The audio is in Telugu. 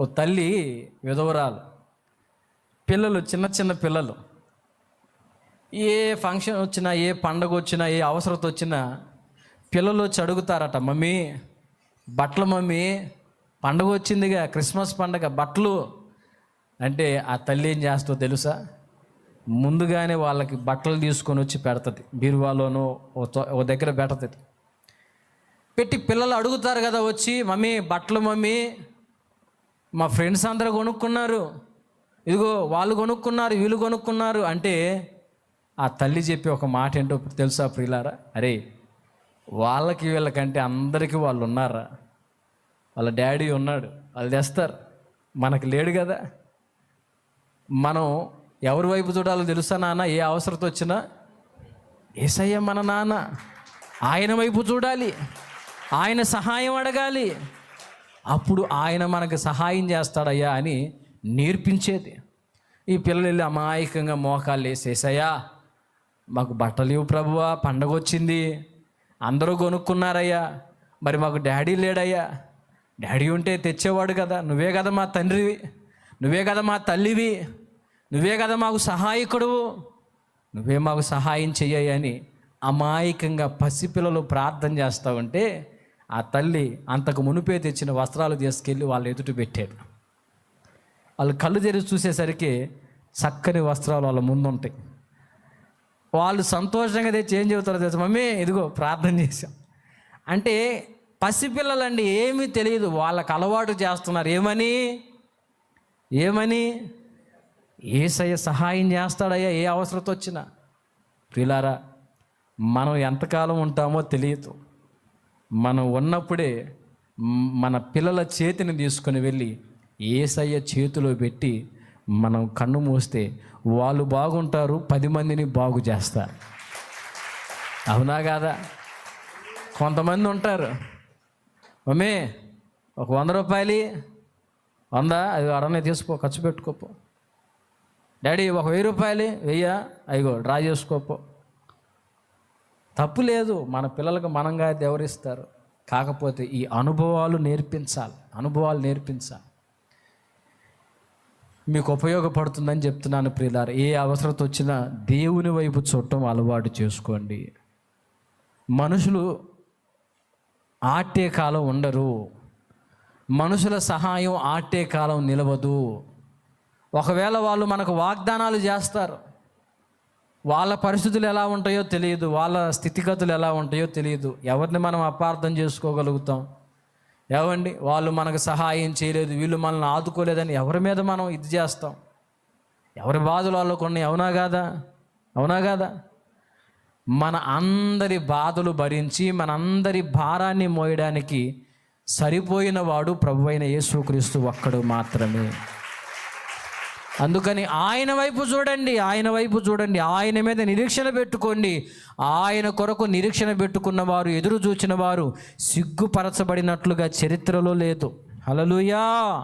ఓ తల్లి విధవరాలు. పిల్లలు చిన్న చిన్న పిల్లలు. ఏ ఫంక్షన్ వచ్చినా ఏ పండగ వచ్చినా ఏ అవసరత వచ్చినా పిల్లలు వచ్చి అడుగుతారట మమ్మీ బట్టలు మమ్మీ పండగ వచ్చిందిగా క్రిస్మస్ పండగ బట్టలు. అంటే ఆ తల్లి ఏం చేస్తో తెలుసా? ముందుగానే వాళ్ళకి బట్టలు తీసుకొని వచ్చి పెడుతుంది. బీరువాలోనో ఓ ఓ దగ్గర పెడుతుంది. పెట్టి పిల్లలు అడుగుతారు కదా వచ్చి మమ్మీ బట్టలు మమ్మీ మా ఫ్రెండ్స్ అందరూ కొనుక్కున్నారు. ఇదిగో వాళ్ళు కొనుక్కున్నారు వీళ్ళు కొనుక్కున్నారు అంటే ఆ తల్లి చెప్పి ఒక మాట ఏంటో తెలుసా ప్రియులారా? అరే వాళ్ళకి వీళ్ళకంటే అందరికీ వాళ్ళు ఉన్నారా? వాళ్ళ డాడీ ఉన్నాడు వాళ్ళు తెస్తారు. మనకు లేడు కదా. మనం ఎవరి వైపు చూడాలో తెలుసా నాన్న? ఏ అవసరత వచ్చినా ఏసయ్య మన నాన్న. ఆయన వైపు చూడాలి. ఆయన సహాయం అడగాలి. అప్పుడు ఆయన మనకు సహాయం చేస్తాడయ్యా అని నేర్పించేది. ఈ పిల్లలు వెళ్ళి అమాయకంగా మోకాలు వేసేసయ్యా మాకు బట్టలు ఇవ్వు ప్రభువా పండగ వచ్చింది. అందరూ కొనుక్కున్నారయ్యా. మరి మాకు డాడీ లేడయ్యా. డాడీ ఉంటే తెచ్చేవాడు కదా నువ్వే కదా మా తండ్రివి. నువ్వే కదా మా తల్లివి. నువ్వే కదా మాకు సహాయకుడు. నువ్వే మాకు సహాయం చెయ్యని అని అమాయకంగా పసిపిల్లలు ప్రార్థన చేస్తా ఉంటే ఆ తల్లి అంతకు మునిపే తెచ్చిన వస్త్రాలు తీసుకెళ్ళి వాళ్ళ ఎదుట పెట్టాడు. వాళ్ళు కళ్ళు తెరిచి చూసేసరికి చక్కని వస్త్రాలు వాళ్ళ ముందుంటాయి. వాళ్ళు సంతోషంగా తెచ్చి ఏం చెబుతారో తెలుసు? మమ్మీ ఇదిగో ప్రార్థన చేశాం. అంటే పసిపిల్లలండి ఏమీ తెలియదు. వాళ్ళకి అలవాటు చేస్తున్నారు. ఏమని? ఏమని? ఏసయ్య సహాయం చేస్తాడయ్యా ఏ అవసరత వచ్చినా. పిల్లారా మనం ఎంతకాలం ఉంటామో తెలియదు. మనం ఉన్నప్పుడే మన పిల్లల చేతిని తీసుకొని వెళ్ళి ఏసయ్య చేతిలో పెట్టి మనం కన్ను మూస్తే వాళ్ళు బాగుంటారు పది మందిని బాగు చేస్తారు. అవునా కాదా? కొంతమంది ఉంటారు. మమ్మీ ఒక వంద రూపాయలు వందా? అది అడనే తీసుకో ఖర్చు పెట్టుకోపో. డాడీ ఒక వెయ్యి రూపాయలు వెయ్యా? అయ్యో డ్రా చేసుకోపో. తప్పు లేదు. మన పిల్లలకు మనంగా ఎవరిస్తారు కాకపోతే ఈ అనుభవాలు నేర్పించాలి. అనుభవాలు నేర్పించాలి. మీకు ఉపయోగపడుతుందని చెప్తున్నాను ప్రియులారు. ఏ అవసరత వచ్చినా దేవుని వైపు చూడటం అలవాటు చేసుకోండి. మనుషులు ఆటే కాలం ఉండరు. మనుషుల సహాయం ఆటే కాలం నిలవదు. ఒకవేళ వాళ్ళు మనకు వాగ్దానాలు చేస్తారు. వాళ్ళ పరిస్థితులు ఎలా ఉంటాయో తెలియదు వాళ్ళ స్థితిగతులు ఎలా ఉంటాయో తెలియదు. ఎవరిని మనం అపార్థం చేసుకోగలుగుతాం? ఏవండి? వాళ్ళు మనకు సహాయం చేయలేదు వీళ్ళు మనల్ని ఆదుకోలేదని ఎవరి మీద మనం ఇది చేస్తాం? ఎవరి బాధలు వాళ్ళు కొన్ని అవునా కాదా? అవునా కాదా? మన అందరి బాధలు భరించి మన అందరి భారాన్ని మోయడానికి సరిపోయిన వాడు ప్రభు అయిన యేసుక్రీస్తు ఒక్కడు మాత్రమే. అందుకని ఆయన వైపు చూడండి ఆయన వైపు చూడండి. ఆయన మీద నిరీక్షణ పెట్టుకోండి. ఆయన కొరకు నిరీక్షణ పెట్టుకున్న వారు ఎదురు చూచిన వారు సిగ్గుపరచబడినట్లుగా చరిత్రలో లేదు. హలలుయా